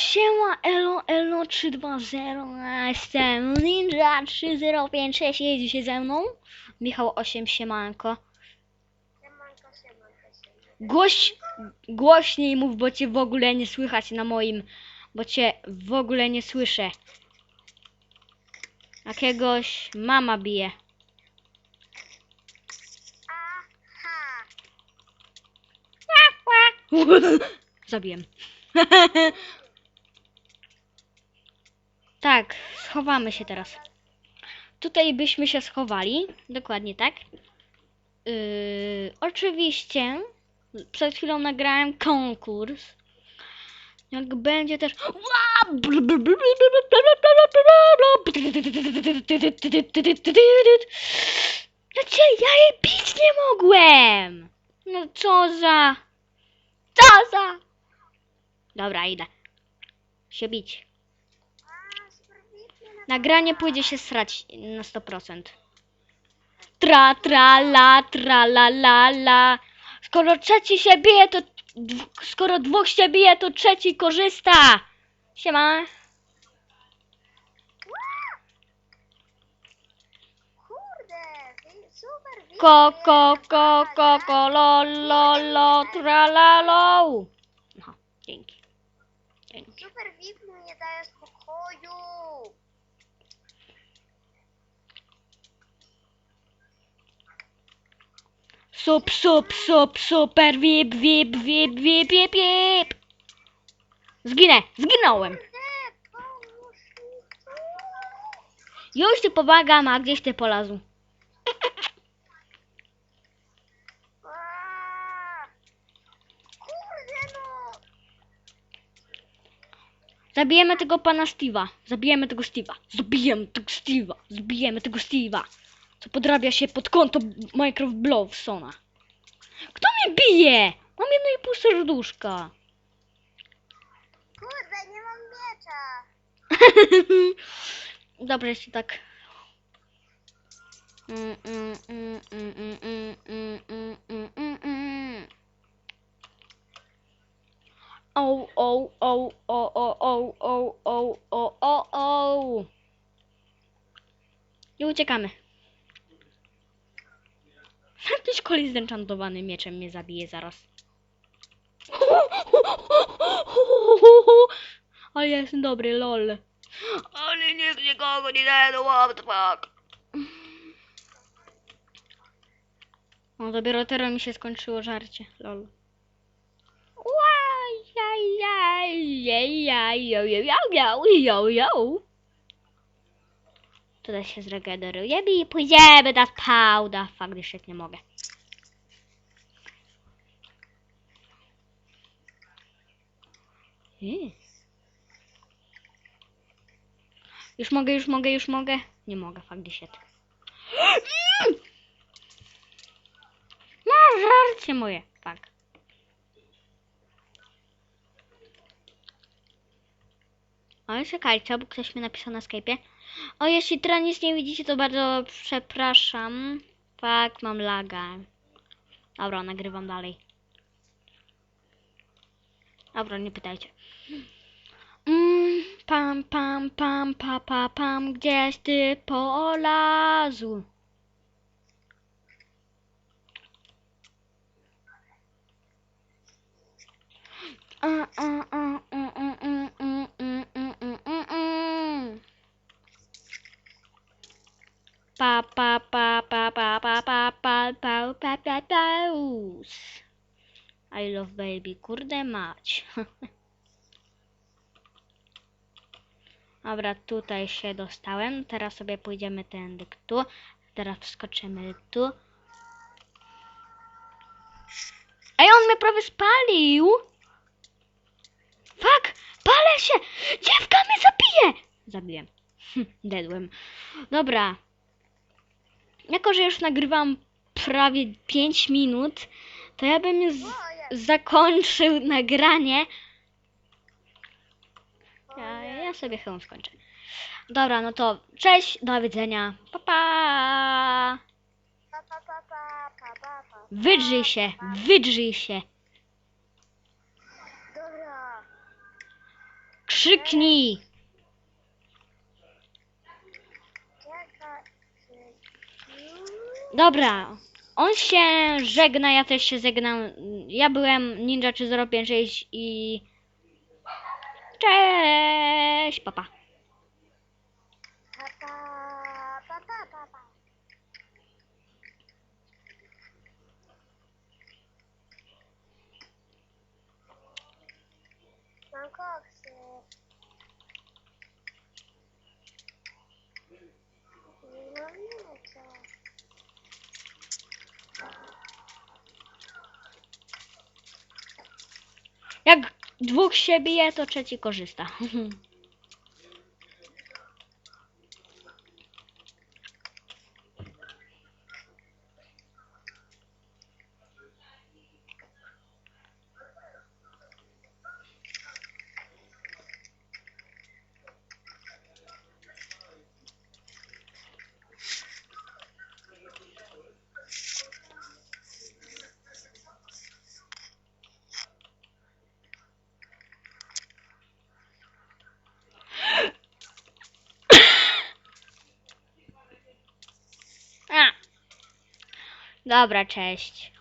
Siema, elo, elo 320, a jestem Ninja 3056, jedzie się ze mną. Michał 8, siemanko. Siemanko, siemanko, siemanko. Głoś, głośniej mów, bo cię w ogóle nie słychać na moim, bo cię w ogóle nie słyszę. Jakiegoś mama bije. Aha! Zabiłem. tak, schowamy się teraz. Tutaj byśmy się schowali. Dokładnie tak. Yy, oczywiście przed chwilą nagrałem konkurs. Jak będzie też. Znaczy, ja jej bić nie mogłem! No co za. Co za. Dobra, idę. Się bić. A, super VIP na Nagranie pójdzie się srać na 100%. Tra, tra, la, tra, la, la, la. Skoro trzeci się bije, to... Skoro dwóch się bije, to trzeci korzysta. Siema. Ko, ko, ko, ko, ko, lo, lo, lo, tra, la, lo. No, dzięki. Dzięki. Super VIP mu nie daje spokoju. Sup, sup, sup, super, wip, wip, wip, wip, wip, wip. Zginę, zginąłem. Już ci pomagam, a gdzieś ty polazł. Zabijemy tego pana Steve'a. Zabijemy tego Steve'a. Zabijemy tego Steve'a. Zabijemy tego Steve'a. Co podrabia się pod konto Minecraft Blowsona. Kto mnie bije? Mam jedno i pół serduszka. Kurde, nie mam miecza. Dobrze, jeśli tak. O, o, o, o, o, o, o, o, o, o, o. I uciekamy koli zenchantowanym mieczem mnie zabije zaraz. Ale ja jestem dobry, lol. Ale nikt nikogo nie daje do łappak. No dopiero teraz mi się skończyło żarcie, lol. Tutaj się zregenerujemy i pójdziemy na spał, da fuck, jeszcze nie mogę. Już mogę, już mogę, już mogę. Nie mogę, fakt shit. No, żarcie moje. Tak. Ale czekajcie, bo ktoś mi napisał na Skype'ie. O, jeśli teraz nic nie widzicie, to bardzo przepraszam. Tak, mam laga. Dobra, nagrywam dalej. Dobra, nie. Mm, pam, pam, pam, pa, pa, pam, gdzieś ty polazł. A, a, a, a, a, a, a, a, a, a, a, a. Pa, pa, pa, pa, pa, pa, pa, pa, pa, pa, pa, paus. I love baby, kurde mać. Dobra, tutaj się dostałem. Teraz sobie pójdziemy tędy tu. Teraz wskoczymy tu. Ej, on mnie prawie spalił! Fuck! Palę się! Dziewka mnie zabije! Zabiłem. Dedłem. Dobra. Jako, że już nagrywam prawie 5 minut, to ja bym jest. Zakończył nagranie. Ja, ja sobie chyba skończę. Dobra, no to cześć, do widzenia. Pa, pa. Pa, pa, pa, pa, pa, pa, pa. Wydrzyj się, wydrzyj się. Dobra. Krz Krzyknij! Czekaj. Dobra, on się żegna, ja też się żegnam. Ja byłem Ninja 3056 i... Cześć, papa. Pa, pa, pa, pa, pa, pa. Mam koksy. Nie mam miecza. Jak dwóch się bije, to trzeci korzysta. A. Dobra, cześć.